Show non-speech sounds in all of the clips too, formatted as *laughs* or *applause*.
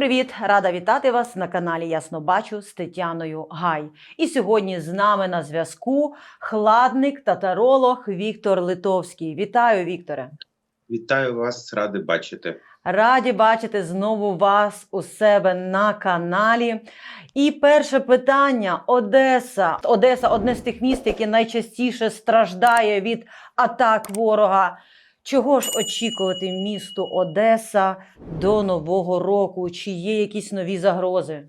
привіт! Рада вітати вас на каналі Ясно Бачу з Тетяною Гай. І сьогодні з нами на зв'язку хладник та таролог Віктор Литовський. Вітаю, Вікторе! Вітаю вас, радий бачити. Раді бачити знову вас у себе на каналі. І перше питання: Одеса. Одеса одне з тих міст, яке найчастіше страждає від атак ворога. Чого ж очікувати місту Одеса до Нового року? Чи є якісь нові загрози?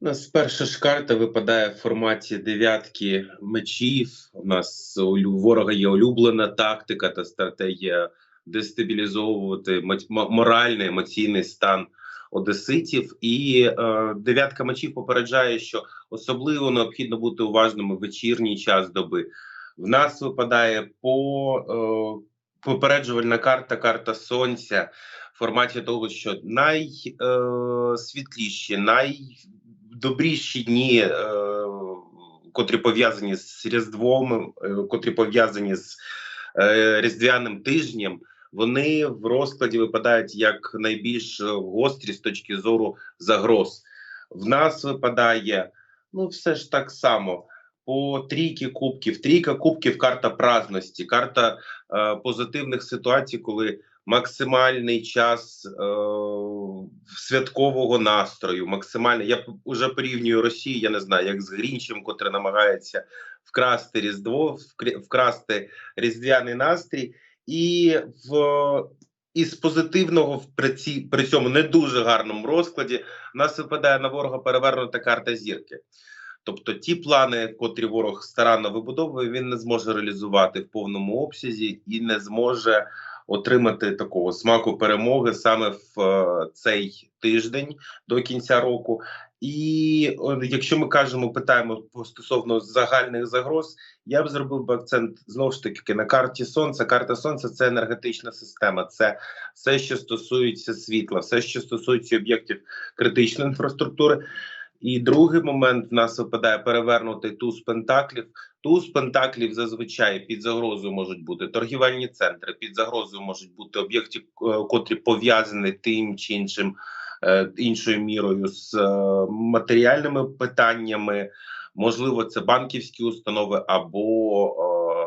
У нас перша ж карта випадає в форматі дев'ятки мечів. У нас у ворога є улюблена тактика та стратегія дестабілізовувати мо- мо- моральний емоційний стан одеситів. І е, дев'ятка мечів попереджає, що особливо необхідно бути уважними в вечірній час доби. В нас випадає по е, попереджувальна карта, карта сонця в форматі того, що найсвітліші, найдобріші дні, е, котрі пов'язані з Різдвом, е, котрі пов'язані з е, Різдвяним тижнем, вони в розкладі випадають як найбільш е, гострі з точки зору загроз. В нас випадає ну все ж так само. По трійки кубків, трійка кубків, карта праздності, карта е, позитивних ситуацій, коли максимальний час е, святкового настрою, максимальний. Я вже порівнюю Росію, я не знаю, як з Грінчем, котрий намагається вкрасти Різдво, вкрасти різдвяний настрій, і в із позитивного при, ці, при цьому не дуже гарному розкладі в нас випадає на ворога перевернута карта зірки. Тобто ті плани, котрі ворог старанно вибудовує, він не зможе реалізувати в повному обсязі і не зможе отримати такого смаку перемоги саме в е, цей тиждень до кінця року. І якщо ми кажемо, питаємо стосовно загальних загроз, я б зробив би акцент знову ж таки на карті сонця. Карта сонця це енергетична система, це все, що стосується світла, все, що стосується об'єктів критичної інфраструктури. І другий момент в нас випадає перевернутий туз пентаклів. Туз пентаклів зазвичай під загрозою можуть бути торгівельні центри, під загрозою можуть бути об'єкти, е, котрі пов'язані тим чи іншим іншою мірою з е, матеріальними питаннями. Можливо, це банківські установи або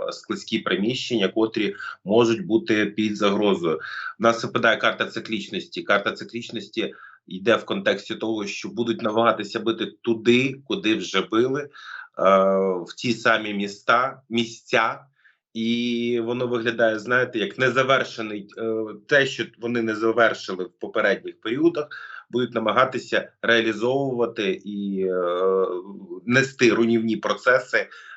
е, складські приміщення, котрі можуть бути під загрозою. У нас випадає карта циклічності. Карта циклічності йде в контексті того, що будуть намагатися бити туди, куди вже били, е, в ті самі міста, місця. І воно виглядає, знаєте, як незавершений е, те, що вони не завершили в попередніх періодах, будуть намагатися реалізовувати і е, нести руйнівні процеси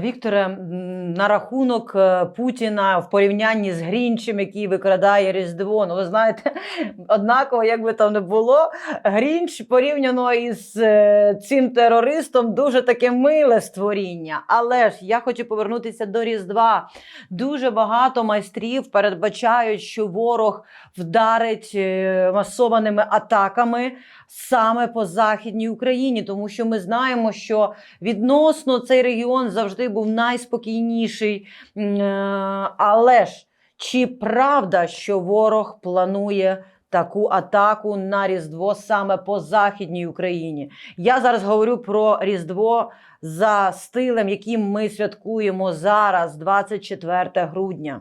Вікторе, на рахунок е, Путіна в порівнянні з Грінчем, який викрадає Різдво. Ну, ви знаєте, *laughs* однаково, як би там не було, Грінч порівняно із е, цим терористом дуже таке миле створіння. Але ж я хочу повернутися до Різдва. Дуже багато майстрів передбачають, що ворог вдарить е, масованими атаками саме по Західній Україні, тому що ми знаємо, що відносно цей регіон завжди був найспокійніший. Е, Але ж чи правда, що ворог планує таку атаку на Різдво саме по Західній Україні? Я зараз говорю про Різдво за стилем, яким ми святкуємо зараз, 24 грудня.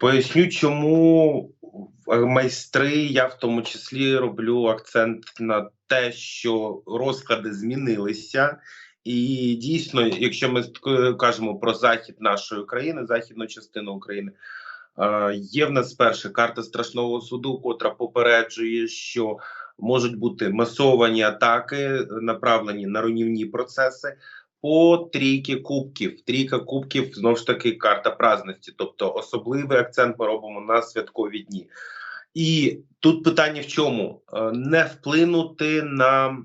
Поясню, чому майстри, я в тому числі роблю акцент на те, що розклади змінилися. І дійсно, якщо ми кажемо про захід нашої країни, західну частину України, е, є в нас перша карта страшного суду, котра попереджує, що можуть бути масовані атаки, направлені на руйнівні процеси по трійки кубків. Трійка кубків знову ж таки карта праздності, тобто особливий акцент ми робимо на святкові дні. І тут питання в чому? Е, Не вплинути на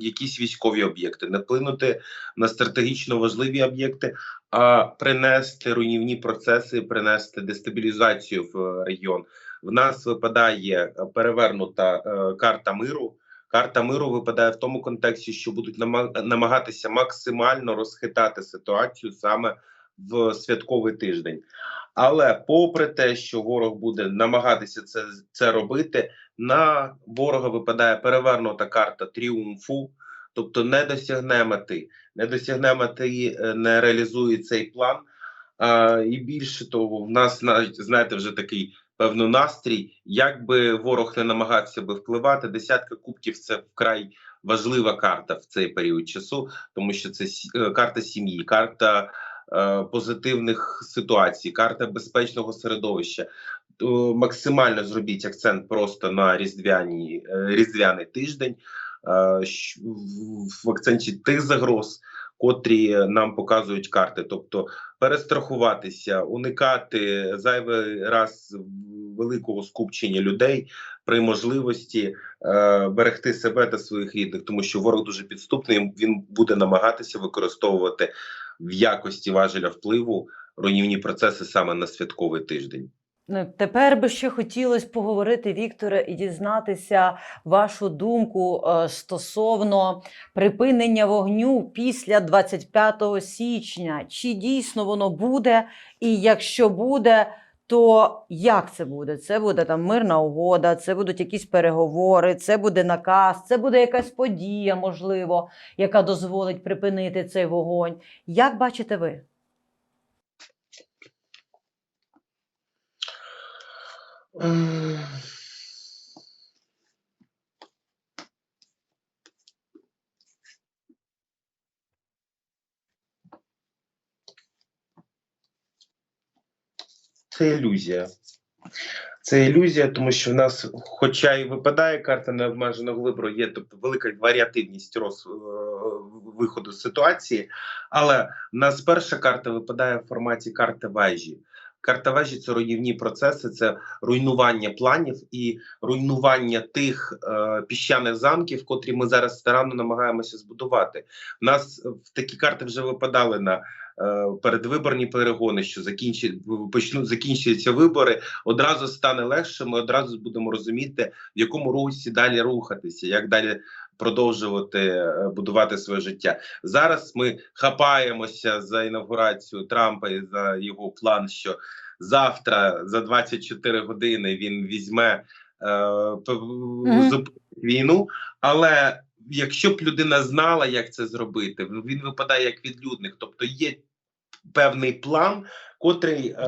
якісь військові об'єкти, не вплинути на стратегічно важливі об'єкти, а принести руйнівні процеси, принести дестабілізацію в е, регіон. В нас випадає е, перевернута карта миру. Карта миру випадає в тому контексті, що будуть нама- намагатися максимально розхитати ситуацію саме в святковий тиждень. Але попри те, що ворог буде намагатися це, це робити, на ворога випадає перевернута карта тріумфу, тобто не досягне мети, не досягне мети, е, не реалізує цей план. А, і більше того, в нас навіть знаєте вже такий певно настрій. Як би ворог не намагався би впливати, десятка кубків це вкрай важлива карта в цей період часу, тому що це е, карта сім'ї, карта позитивних ситуацій, карта безпечного середовища. Максимально зробіть акцент просто на різдвяні е, різдвяний тиждень, е, в акценті тих загроз, котрі нам показують карти, тобто перестрахуватися, уникати зайвий раз великого скупчення людей при можливості е, берегти себе та своїх рідних, тому що ворог дуже підступний. Він буде намагатися використовувати в якості важеля впливу руйнівні процеси саме на святковий тиждень. Ну, Тепер би ще хотілося поговорити, Вікторе, і дізнатися вашу думку е, стосовно припинення вогню після 25 січня. Чи дійсно воно буде? І якщо буде, то як це буде? Це буде там мирна угода, це будуть якісь переговори, це буде наказ, це буде якась подія, можливо, яка дозволить припинити цей вогонь. Як бачите ви? Це ілюзія. Це ілюзія, тому що в нас, хоча і випадає карта необмеженого вибору, є тобто велика варіативність роз, е, виходу з ситуації, але в нас перша карта випадає в форматі карти вежі. Карта вежі це руйнівні процеси, це руйнування планів і руйнування тих е, піщаних замків, котрі ми зараз старанно намагаємося збудувати. У нас такі карти вже випадали на передвиборні перегони, що закінчить почнуть закінчуються вибори, одразу стане легше. Ми одразу будемо розуміти, в якому русі далі рухатися, як далі продовжувати е, будувати своє життя. Зараз ми хапаємося за інавгурацію Трампа і за його план, що завтра за 24 години він візьме е, Мгм. війну, але. Якщо б людина знала, як це зробити, він випадає як відлюдник, тобто є певний план, котрий е,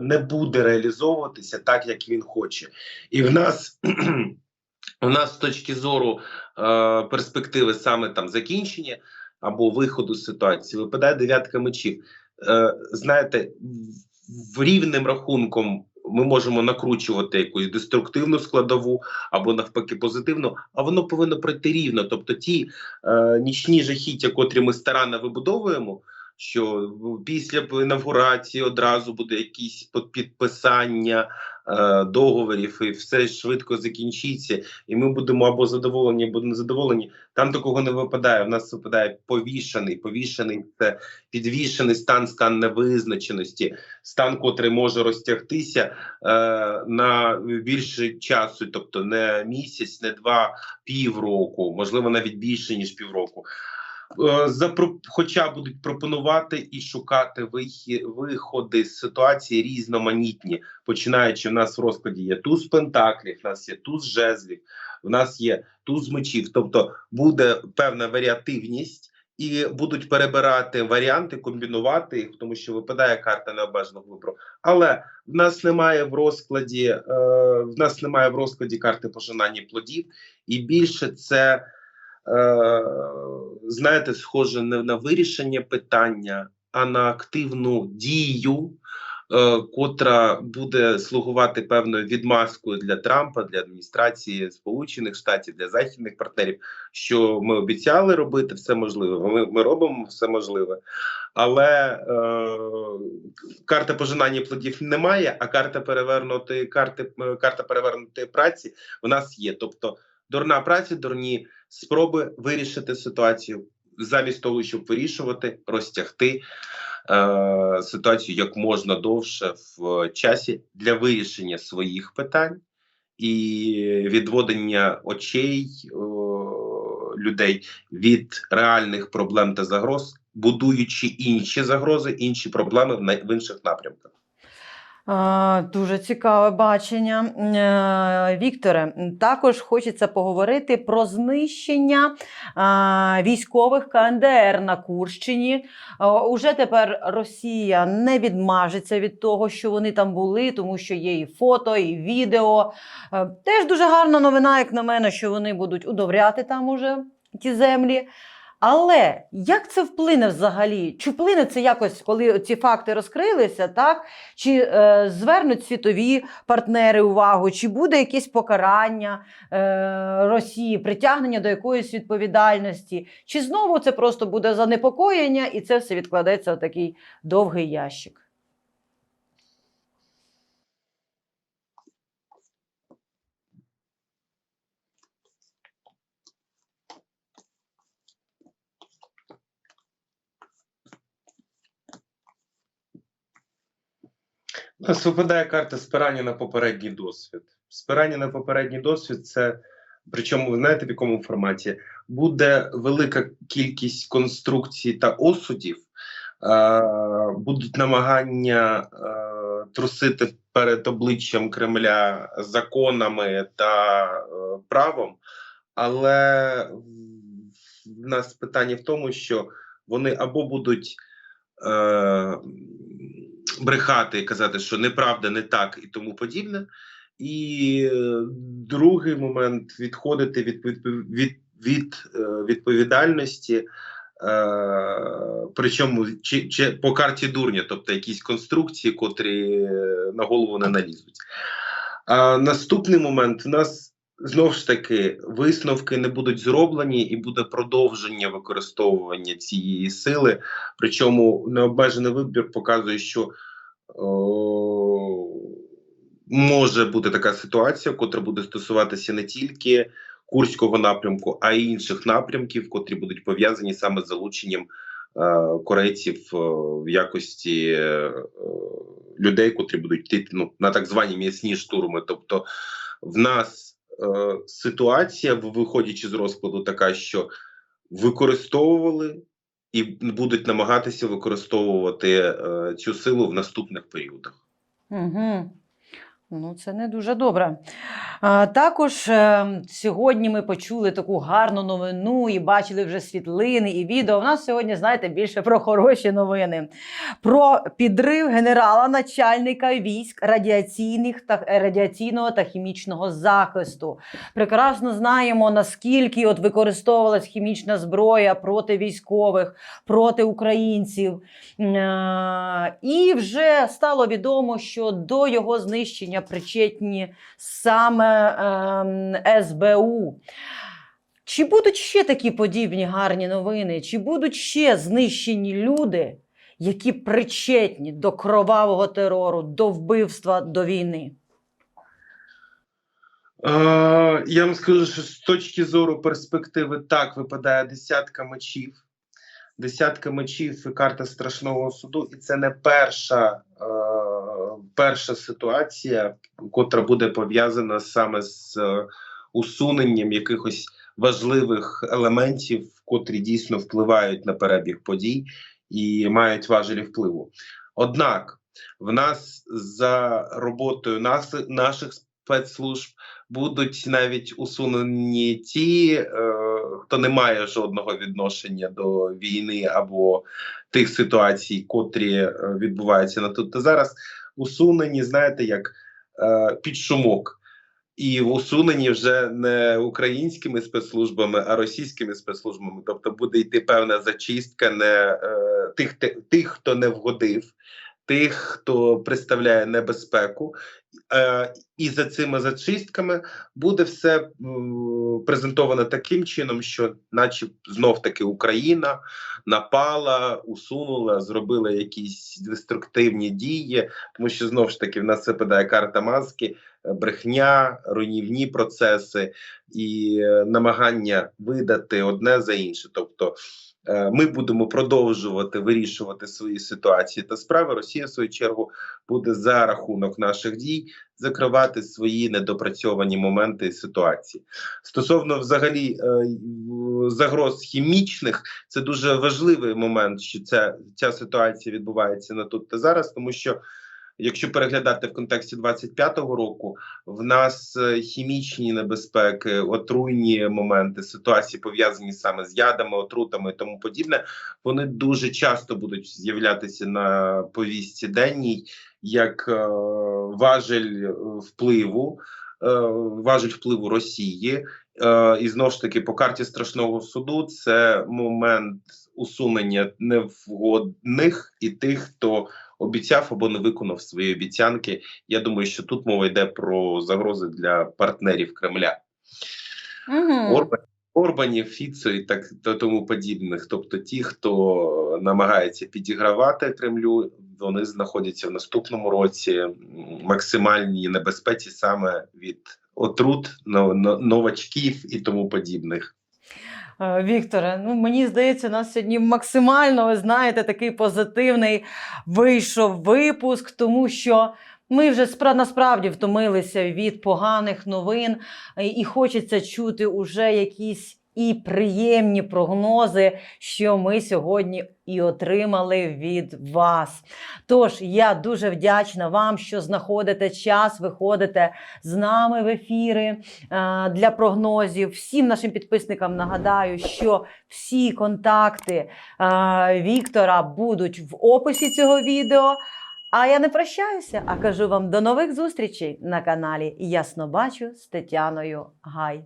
не буде реалізовуватися так, як він хоче. І в нас *clears throat* у нас з точки зору е, перспективи саме там закінчення або виходу з ситуації випадає дев'ятка мечів. Е, знаєте, в рівним рахунком. Ми можемо накручувати якусь деструктивну складову або навпаки позитивну, а воно повинно пройти рівно. Тобто ті е, нічні жахіття, котрі ми старанно вибудовуємо, що після інавгурації одразу буде якісь підписання е, договорів, і все швидко закінчиться, і ми будемо або задоволені, або незадоволені. Там такого не випадає. В нас випадає повішений. Повішений це підвішений стан, стан невизначеності, стан, котрий може розтягтися е, на більше часу, тобто не місяць, не два, півроку, можливо, навіть більше ніж півроку. Е, Хоча будуть пропонувати і шукати виходи з ситуації різноманітні, починаючи в нас в розкладі є туз пентаклів, в нас є туз жезлів, в нас є туз мечів. Тобто буде певна варіативність, і будуть перебирати варіанти, комбінувати їх, тому що випадає карта необмеженого вибору. Але в нас немає в розкладі, е, в нас немає в розкладі карти пожинання плодів, і більше це. Е, знаєте, схоже не на вирішення питання, а на активну дію, е, котра буде слугувати певною відмазкою для Трампа, для адміністрації Сполучених Штатів, для західних партнерів, що ми обіцяли робити все можливе. Ми, ми робимо все можливе, але е, карта пожинання плодів немає, а карта перевернутої карти, е, карта перевернутої праці в нас є. Тобто, дурна праця, дурні спроби вирішити ситуацію замість того, щоб вирішувати, розтягти е, ситуацію як можна довше в часі для вирішення своїх питань і відводення очей е, людей від реальних проблем та загроз, будуючи інші загрози, інші проблеми в, на- в інших напрямках. Дуже цікаве бачення. Е, Вікторе, також хочеться поговорити про знищення військових КНДР на Курщині. Уже тепер Росія не відмажеться від того, що вони там були, тому що є і фото, і відео. Е, Теж дуже гарна новина, як на мене, що вони будуть удобряти там уже ті землі. Але як це вплине взагалі? Чи вплине це якось, коли ці факти розкрилися, так? Чи е, звернуть світові партнери увагу, чи буде якесь покарання е, Росії, притягнення до якоїсь відповідальності, чи знову це просто буде занепокоєння, і це все відкладеться в такий довгий ящик? У карта спирання на попередній досвід. Спирання на попередній досвід це, причому, знаєте, в якому форматі буде велика кількість конструкцій та осудів, е, будуть намагання е, трусити перед обличчям Кремля законами та е, правом, але в нас питання в тому, що вони або будуть. Е, брехати і казати, що неправда, не так і тому подібне. І е, другий момент відходити від, від, від, від е, відповідальності, е, причому чи, чи по карті дурня, тобто якісь конструкції, котрі на голову не налізуть. А наступний момент в нас знову ж таки висновки не будуть зроблені, і буде продовження використовування цієї сили. Причому необмежений вибір показує, що о, може бути така ситуація, котра буде стосуватися не тільки Курського напрямку, а й інших напрямків, котрі будуть пов'язані саме з залученням е, корейців е, в якості е, людей, котрі будуть йти ну, на так звані м'ясні штурми. Тобто, в нас ситуація, виходячи з розкладу, така, що використовували і будуть намагатися використовувати е, цю силу в наступних періодах. Угу. Ну, це не дуже добре. Також е, сьогодні ми почули таку гарну новину і бачили вже світлини і відео. У нас сьогодні, знаєте, більше про хороші новини. Про підрив генерала, начальника військ радіаційних та радіаційного та хімічного захисту. Прекрасно знаємо, наскільки от використовувалась хімічна зброя проти військових, проти українців. Е, І вже стало відомо, що до його знищення причетні саме ем, СБУ. Чи будуть ще такі подібні гарні новини? Чи будуть ще знищені люди, які причетні до кровавого терору, до вбивства, до війни? Е, я вам скажу, що з точки зору перспективи так випадає десятка мечів. Десятка мечів і карта страшного суду, і це не перша, е, перша ситуація, котра буде пов'язана саме з е, усуненням якихось важливих елементів, котрі дійсно впливають на перебіг подій і мають важелі впливу. Однак в нас за роботою нас, наших спецслужб будуть навіть усунені ті, е, хто не має жодного відношення до війни або тих ситуацій, котрі е, відбуваються на тут та зараз. Усунені, знаєте, як е, під шумок. І усунені вже не українськими спецслужбами, а російськими спецслужбами. Тобто буде йти певна зачистка не е, тих, тих, хто не вгодив, тих, хто представляє небезпеку. Е, і за цими зачистками буде все презентовано таким чином, що, наче знов таки Україна напала, усунула, зробила якісь деструктивні дії, тому що знов ж таки в нас випадає карта маски, брехня, руйнівні процеси і е, намагання видати одне за інше. Тобто е, ми будемо продовжувати вирішувати свої ситуації та справи. Росія, в свою чергу, буде за рахунок наших дій закривати свої недопрацьовані моменти і ситуації. Стосовно взагалі е, загроз хімічних, це дуже важливий момент, що ця, ця ситуація відбувається на тут та зараз, тому що. Якщо переглядати в контексті 25-го року, в нас е, хімічні небезпеки, отруйні моменти, ситуації пов'язані саме з ядами, отрутами і тому подібне, вони дуже часто будуть з'являтися на повістці денній як е, важель е, впливу, е, важель впливу Росії. Е, і знову ж таки, по карті страшного суду це момент усунення невгодних і тих, хто обіцяв або не виконав свої обіцянки. Я думаю, що тут мова йде про загрози для партнерів Кремля. Угу. Орбан, Орбанів, Фіцо і так та тому подібних. Тобто, ті, хто намагається підігравати Кремлю, вони знаходяться в наступному році максимальній небезпеці саме від отрут, но- но- новачків і тому подібних. Е, Вікторе, ну мені здається, у нас сьогодні максимально, ви знаєте, такий позитивний вийшов випуск, тому що ми вже спра- насправді втомилися від поганих новин, і хочеться чути уже якісь і приємні прогнози, що ми сьогодні і отримали від вас. Тож я дуже вдячна вам, що знаходите час, виходите з нами в ефіри е, для прогнозів. Всім нашим підписникам нагадаю, що всі контакти е, Віктора будуть в описі цього відео. А я не прощаюся, а кажу вам до нових зустрічей на каналі Ясно бачу з Тетяною Гай.